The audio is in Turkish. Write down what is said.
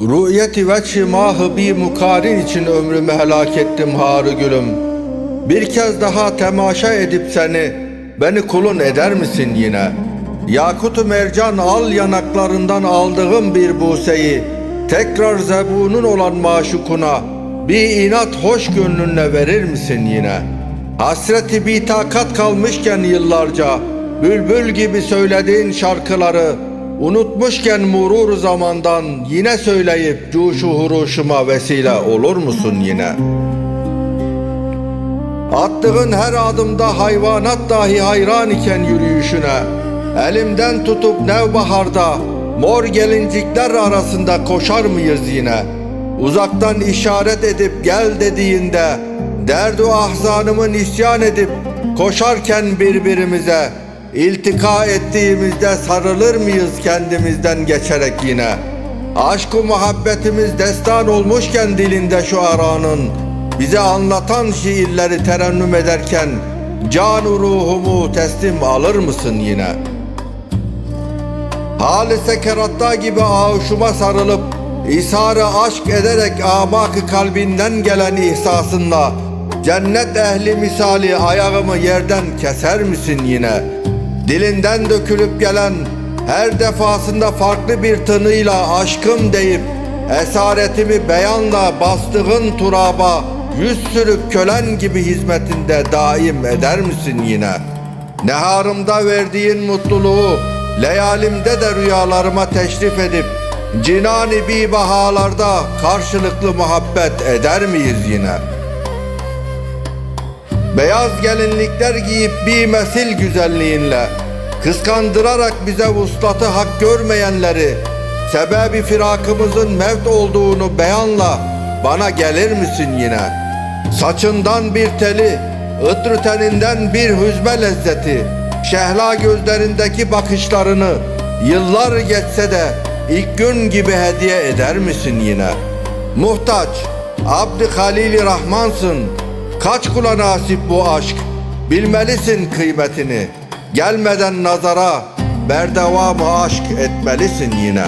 Rü'yeti veçhi mahı bir mukarin için ömrümü helak ettim harı gülüm. Bir kez daha temaşa edip seni, beni kulun eder misin yine? Yakutu mercan al yanaklarından aldığım bir buseyi, tekrar zebunun olan maşukuna, bir inat hoş gönlünle verir misin yine? Hasreti bir takat kalmışken yıllarca, bülbül gibi söylediğin şarkıları, Unutmuşken murur zamandan yine söyleyip cuşu huruşuma vesile olur musun yine? Attığın her adımda hayvanat dahi hayran iken yürüyüşüne Elimden tutup nevbaharda mor gelincikler arasında koşar mıyız yine? Uzaktan işaret edip gel dediğinde Derdu ahzanımın isyan edip koşarken birbirimize İltika ettiğimizde sarılır mıyız kendimizden geçerek yine? Aşk-ı muhabbetimiz destan olmuşken dilinde şu aranın bize anlatan şiirleri terennüm ederken can ruhumu teslim alır mısın yine? Hali sekeratta gibi ağuşuma sarılıp İsarı aşk ederek amakı kalbinden gelen ihsasınla Cennet ehli misali ayağımı yerden keser misin yine? Dilinden dökülüp gelen her defasında farklı bir tınıyla aşkım deyip Esaretimi beyanla bastığın turaba Yüz sürüp kölen gibi hizmetinde daim eder misin yine? Neharımda verdiğin mutluluğu Leyalimde de rüyalarıma teşrif edip Cinani bir bahalarda karşılıklı muhabbet eder miyiz yine? Beyaz gelinlikler giyip bir mesil güzelliğinle Kıskandırarak bize vuslatı hak görmeyenleri Sebebi firakımızın mevt olduğunu beyanla Bana gelir misin yine? Saçından bir teli, ıtrı teninden bir hüzme lezzeti Şehla gözlerindeki bakışlarını Yıllar geçse de ilk gün gibi hediye eder misin yine? Muhtaç, Abdi Halili Rahmansın Kaç kula nasip bu aşk Bilmelisin kıymetini Gelmeden nazara Berdevamı aşk etmelisin yine